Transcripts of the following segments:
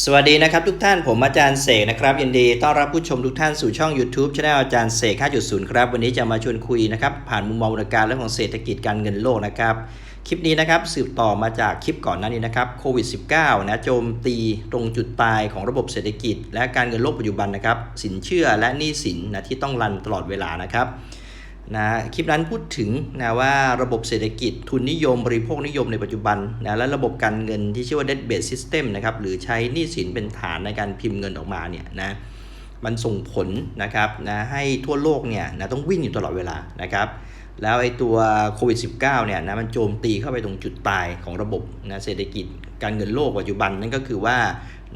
สวัสดีนะครับทุกท่านผมอาจารย์เสกนะครับยินดีต้อนรับผู้ชมทุกท่านสู่ช่อง YouTube ช anel อาจารย์เสก5.0 ครับ วันนี้จะมาชวนคุยนะครับผ่านมุมมองวงการเรื่องของเศรษฐกิจการเงินโลกนะครับคลิปนี้นะครับสืบต่อมาจากคลิปก่อนหน้านี้นะครับโควิด -19 นะโจมตีตรงจุดตายของระบบเศรษฐกิจ และการเงินโลกปัจจุบันนะครับสินเชื่อและหนี้สินนะที่ต้องรันตลอดเวลานะครับ นะคลิปนั้นพูดถึงนะว่าระบบเศรษฐกิจทุนนิยม บริโภคนิยมในปัจจุบันนะและระบบการเงินที่ชื่อว่า debt based system นะครับหรือใช้หนี้สินเป็นฐานในการพิมพ์เงินออกมาเนี่ยนะมันส่งผลนะครับนะให้ทั่วโลกเนี่ยนะต้องวิ่งอยู่ตลอดเวลานะครับแล้วไอ้ตัวโควิด -19 เนี่ยนะมันโจมตีเข้าไปตรงจุดตายของระบบนะเศรษฐกิจการเงินโลกปัจจุบันนั่นก็คือว่า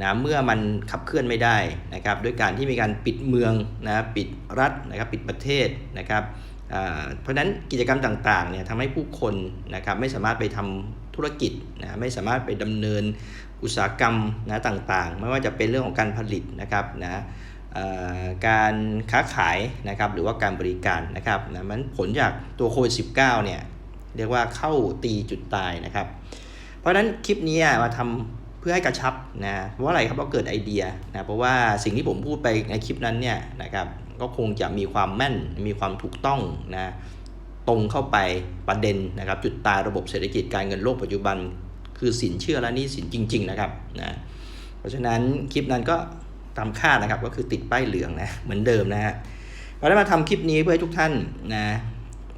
นะเมื่อมันขับเคลื่อนไม่ได้นะครับด้วยการที่มีการปิดเมืองนะปิดรัฐนะครับปิดประเทศนะครับ เพราะฉะนั้นกิจกรรมต่างๆเนี่ยทำให้ผู้คนนะครับไม่สามารถไปทำธุรกิจนะไม่สามารถไปดำเนินอุตสาหกรรมนะต่างๆ ไม่ว่าจะเป็นเรื่องของการผลิตนะครับนะการค้าขายนะครับหรือว่าการบริการนะครับนะมันผลจากตัวโควิด -19 เนี่ยเรียกว่าเข้าตีจุดตายนะครับ เพราะฉะนั้นคลิปนี้มาทำเพื่อให้กระชับนะเพราะอะไรครับเพราะเกิดไอเดียนะเพราะว่าสิ่งที่ผมพูดไปในคลิปนั้นเนี่ยนะครับ ก็คงจะมีความแม่นมีความถูกต้องนะตรงเข้าไปประเด็นนะครับจุดตายระบบเศรษฐกิจการเงินโลกปัจจุบัน คือสินเชื่อและนี้สินจริง ๆ นะครับนะเพราะฉะนั้นคลิปนั้นก็ตามคาดนะครับก็คือติดป้ายเหลืองนะเหมือนเดิมนะฮะเราได้มาทำคลิปนี้เพื่อให้ทุกท่านนะ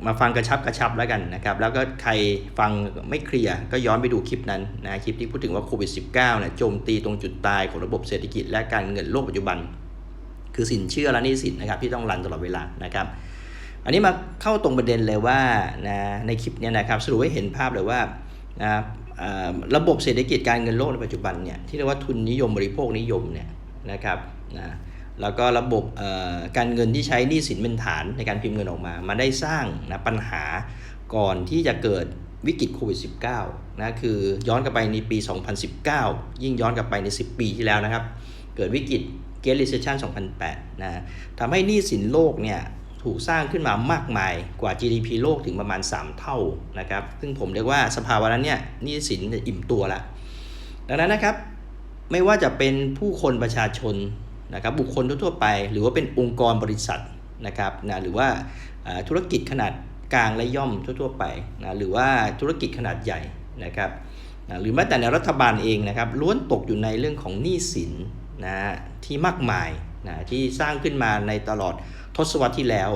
มาฟังกระชับกระชับแล้วกันนะครับ แล้วก็ใครฟังไม่เคลียร์ก็ย้อนไปดูคลิปนั้นนะคลิปที่พูดถึงว่าโควิด -19 เนี่ยโจมตีตรงจุดตายของระบบเศรษฐกิจและการเงินโลกปัจจุบัน คือสินเชื่อและหนี้สินนะครับที่ต้องรันตลอดเวลานะครับ อันนี้มาเข้าตรงประเด็นเลยว่านะในคลิปเนี้นะครับสรุปให้เห็นภาพเลยว่านะระบบเศรษฐกิจการเงินโลกในปัจจุบันเนี่ยที่เรียกว่าทุนนิยมบริโภคนิยมเนี่ยนะครับนะแล้วก็ระบบการเงินที่ใช้หนี้สินเป็นฐานในการพิมพ์เงินออกมามาได้สร้างนะปัญหาก่อนที่จะเกิดวิกฤตโควิด -19 นะคือย้อนกลับไปในปี 2019 ยิ่งย้อนกลับไปใน 10 ปีที่แล้วนะครับ เกิดวิกฤต Great Recession 2008 นะทำให้หนี้สินโลกเนี่ยถูกสร้างขึ้นมามากมายกว่า GDP โลกถึงประมาณ 3 เท่านะครับ ซึ่งผมเรียกว่าสภาวะนั้นเนี่ยหนี้สินอิ่มตัวล้วดังนั้นนะครับ ไม่ว่าจะเป็นผู้คนประชาชนนะครับบุคคลทั่วไป หรือว่าเป็นองค์กรบริษัทนะครับนะหรือว่าอ่าธุรกิจขนาดกลางและย่อมทั่ว ๆ ไปนะหรือว่าธุรกิจขนาดใหญ่นะครับนะหรือแม้แต่ในรัฐบาลเองนะครับล้วนตกอยู่ในเรื่องของหนี้สิน นะที่มากมายนะที่สร้างขึ้นมาในตลอดทศวรรษที่แล้ว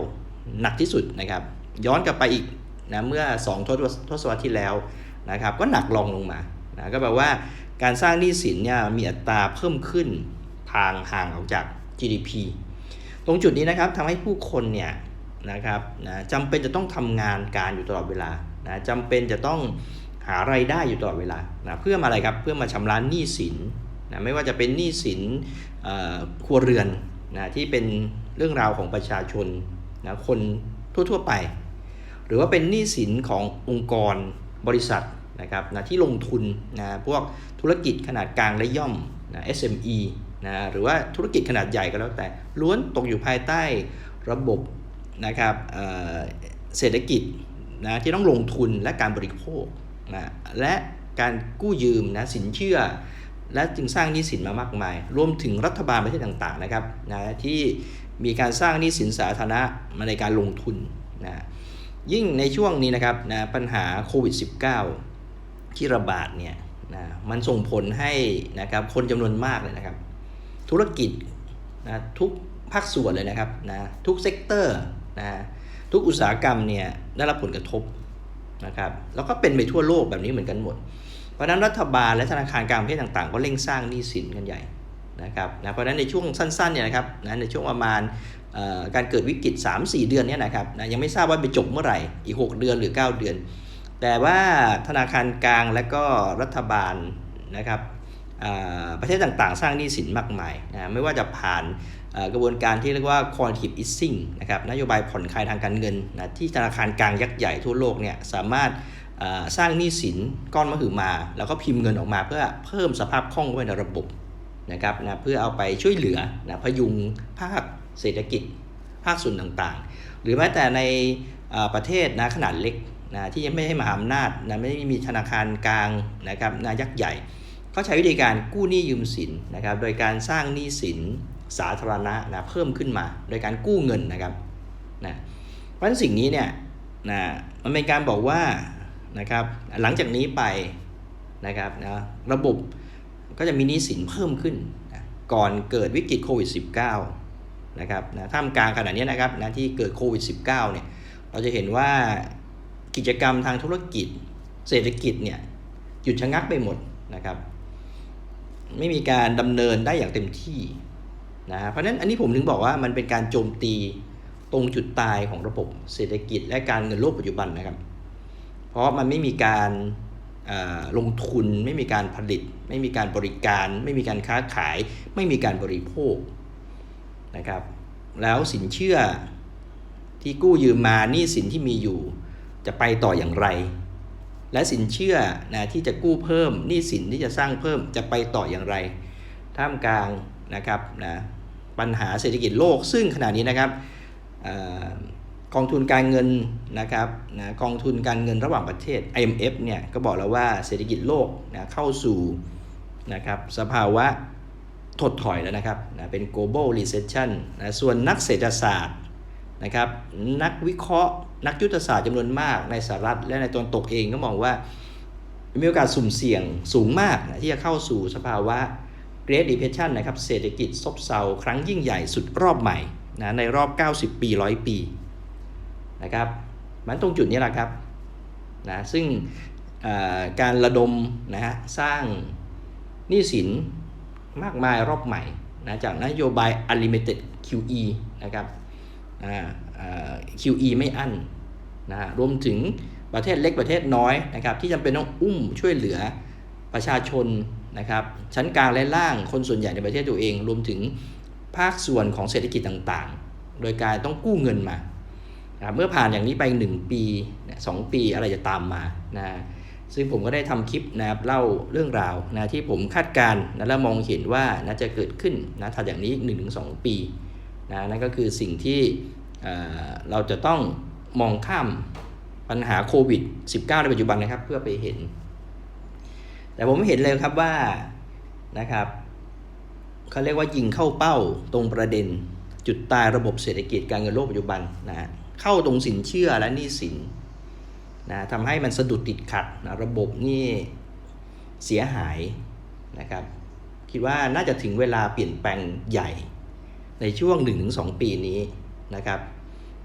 หนักที่สุดนะครับ ย้อนกลับไปอีกนะเมื่อ2ทศวรรษทศวรรษที่แล้วนะครับก็หนักรองลงมานะก็แปลว่าการสร้างหนี้สินเนี่ยมีอัตราเพิ่มขึ้นทางห่างออกจาก GDP ตรงจุดนี้นะครับทำให้ผู้คนเนี่ยนะครับนะจำเป็นจะต้องทำงานการอยู่ตลอดเวลานะจำเป็นจะต้องหาไรายได้อยู่ตลอดเวลานะเพื่อมาอะไรครับเพื่อมาชำระหนี้สิน นะไม่ว่าจะเป็นหนี้สินครัวเรือนนะที่เป็นเรื่องราวของประชาชนนะคนทั่วๆไป หรือว่าเป็นหนี้สินขององค์กรบริษัทนะครับนะที่ลงทุนนะพวกธุรกิจขนาดกลางและย่อมนะ SME นะหรือว่าธุรกิจขนาดใหญ่ก็แล้วแต่ล้วนตกอยู่ภายใต้ระบบนะครับเเศรษฐกิจนะที่ต้องลงทุนและการบริโภคนะและการกู้ยืมนะสินเชื่อ และจึงสร้างหนี้สินมามากมาย รวมถึงรัฐบาลประเทศต่างๆนะครับนะที่มีการสร้างหนี้สินสาธารณะมาในการลงทุนนะยิ่งในช่วงนี้นะครับนะปัญหาโควิด -19 ที่ระบาดเนี่ยนะมันส่งผลให้นะครับคนจำนวนมากเลยนะครับ ธุรกิจนะทุกภาคส่วนเลยนะครับนะทุกเซกเตอร์นะทุกอุตสาหกรรมเนี่ยได้รับผลกระทบนะครับแล้วก็เป็นไปทั่วโลกแบบนี้เหมือนกันหมด เพราะนั้นรัฐบาลและธนาคารกลางประเทศต่างๆ ก็เร่งสร้างหนี้สินกันใหญ่นะครับนะเพราะนั้นในช่วงสั้นๆเนี่ยนะครับนะในช่วงประมาณการเกิดวิกฤต 3-4 เดือนเนี่ยนะครับนะยังไม่ทราบว่าไปจบเมื่อไหร่อีก 6 เดือนหรือ 9 เดือน แต่ว่าธนาคารกลางและก็รัฐบาลนะครับประเทศต่างๆ สร้างหนี้สินมากมายนะไม่ว่าจะผ่านกระบวนการที่เรียกว่า quantitative easing นะครับนโยบายผ่อนคลายทางการเงินนะที่ธนาคารกลางยักษ์ใหญ่ทั่วโลกเนี่ยสามารถ สร้างหนี้สินก้อนมหึมา แล้วก็พิมพ์เงินออกมาเพื่อเพิ่มสภาพคล่องไว้ในระบบนะครับนะเพื่อเอาไปช่วยเหลือนะพยุงภาคเศรษฐกิจ ภาคส่วนต่างๆ หรือแม้แต่ในประเทศนะขนาดเล็กนะที่ยังไม่ให้มหาอำนาจนะไม่มีธนาคารกลางนะครับนะยักษ์ใหญ่เขาใช้วิธีการกู้หนี้ยืมสินนะครับโดยการสร้างหนี้สินสาธารณะนะเพิ่มขึ้นมา โดยการกู้เงินนะครับนะเพราะฉะนั้นสิ่งนี้เนี่ยนะมันเป็นการบอกว่า นะครับ หลังจากนี้ไปนะครับนะระบบก็จะมีหนี้สินเพิ่มขึ้นนะก่อนเกิดวิกฤตโควิด -19 นะครับนะท่ามกลางขณะนี้นะครับนะที่เกิดโควิด -19 เนี่ยเราจะเห็นว่ากิจกรรมทางธุรกิจ เศรษฐกิจเนี่ยหยุดชะงักไปหมดนะครับ ไม่มีการดำเนินได้อย่างเต็มที่นะเพราะฉะนั้นอันนี้ผมถึงบอกว่ามันเป็นการโจมตีตรงจุดตายของระบบเศรษฐกิจและการเงินโลกปัจจุบันนะครับ เพราะมันไม่มีการลงทุนไม่มีการผลิต ไม่มีการบริการ ไม่มีการค้าขาย ไม่มีการบริโภคนะครับแล้วสินเชื่อที่กู้ยืมมานี้สินที่มีอยู่ จะไปต่ออย่างไร และสินเชื่อนะที่จะกู้เพิ่มนี้สินที่จะสร้างเพิ่มจะไปต่ออย่างไร ท่ามกลางนะครับนะปัญหาเศรษฐกิจโลกซึ่งขณะนี้นะครับ กองทุนการเงินนะครับนะกองทุนการเงินระหว่างประเทศ IMF เนี่ยก็บอกแล้วว่าเศรษฐกิจโลกนะเข้าสู่นะครับสภาวะถดถอยแล้วนะครับนะเป็น global recession นะส่วนนักเศรษฐศาสตร์นะครับนักวิเคราะห์นักยุทธศาสตร์จำนวนมากในสหรัฐและในตอนตกเองก็มองว่ามีโอกาสสุ่มเสี่ยงสูงมากนะที่จะเข้าสู่สภาวะ Great Depression นะครับเศรษฐกิจซบเซาครั้งยิ่งใหญ่สุดรอบใหม่นะในรอบ 90 ปี 100 ปี นะครับมันตรงจุดนี้แหละครับนะซึ่งการระดมนะฮะสร้างหนี้สินมากมายรอบใหม่นะจากนโยบาย Unlimited QE นะครับ QE ไม่อั้นนะรวมถึงประเทศเล็กประเทศน้อยนะครับที่จำเป็นต้องอุ้มช่วยเหลือประชาชนนะครับชั้นกลางและล่างคนส่วนใหญ่ในประเทศตัวเอง รวมถึงภาคส่วนของเศรษฐกิจต่างๆ โดยการต้องกู้เงินมา เมื่อผ่านอย่างนี้ไป 1 ปีสองปีอะไรจะตามมานะซึ่งผมก็ได้ทำคลิปนะครับเล่าเรื่องราวนะที่ผมคาดการณ์นะและมองเห็นว่านะจะเกิดขึ้นนะถัดอย่างนี้1-2 ปีนะนั่นก็คือสิ่งที่เราจะต้องมองข้ามปัญหาโควิด -19 ในปัจจุบันนะครับเพื่อไปเห็น แต่ผมเห็นเลยครับว่านะครับเขาเรียกว่ายิงเข้าเป้าตรงประเด็นจุดตายระบบเศรษฐกิจการเงินโลกปัจจุบันนะ เข้าตรงสินเชื่อและหนี้สินนะทำให้มันสะดุดติดขัดนะระบบนี่เสียหายนะครับ คิดว่าน่าจะถึงเวลาเปลี่ยนแปลงใหญ่ในช่วง 1-2 ปีนี้นะครับ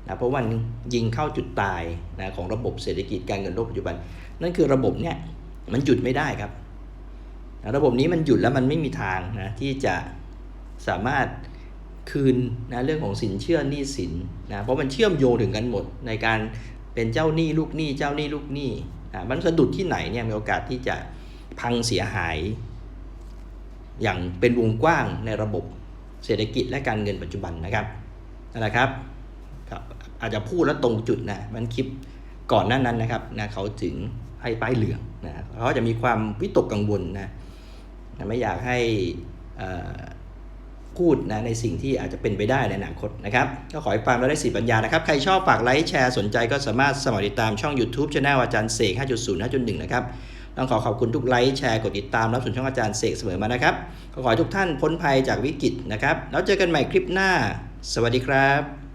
นะเพราะมันยิงเข้าจุดตายนะของระบบเศรษฐกิจการเงินโลกปัจจุบัน นั่นคือระบบเนี่ยมันหยุดไม่ได้ครับนะระบบนี้มันหยุดแล้วมันไม่มีทางนะที่จะสามารถ คืนนะเรื่องของสินเชื่อหนี้สินนะเพราะมันเชื่อมโยงถึงกันหมดในการเป็นเจ้าหนี้ลูกหนี้เจ้าหนี้ลูกหนี้นะมันสะดุดที่ไหนเนี่ยมีโอกาสที่จะพังเสียหาย อย่างเป็นวงกว้างในระบบเศรษฐกิจและการเงินปัจจุบันนะครับนั่นแหละครับครับ อาจจะพูดแล้วตรงจุดนะมันคลิปก่อนหน้านั้นนะครับนะเขาถึงให้ป้ายเหลืองนะเขาจะมีความวิตกกังวลนะนะไม่อยากให้ พูดนะในสิ่งที่อาจจะเป็นไปได้ในอนาคตนะครับ ก็ขอให้ฟังแล้วได้สีปัญญานะครับ ใครชอบฝากไลค์แชร์สนใจก็สามารถสมัครติดตามช่อง YouTube ช anel อาจารย์เสก 5.0 5.1 นะครับต้องขอขอบคุณทุกไลค์แชร์กดติดตามรับชมช่องอาจารย์เสกเสมอมานะครับขอขอให้ทุกท่านพ้นภัยจากวิกฤตนะครับแล้วเจอกันใหม่คลิปหน้า สวัสดีครับ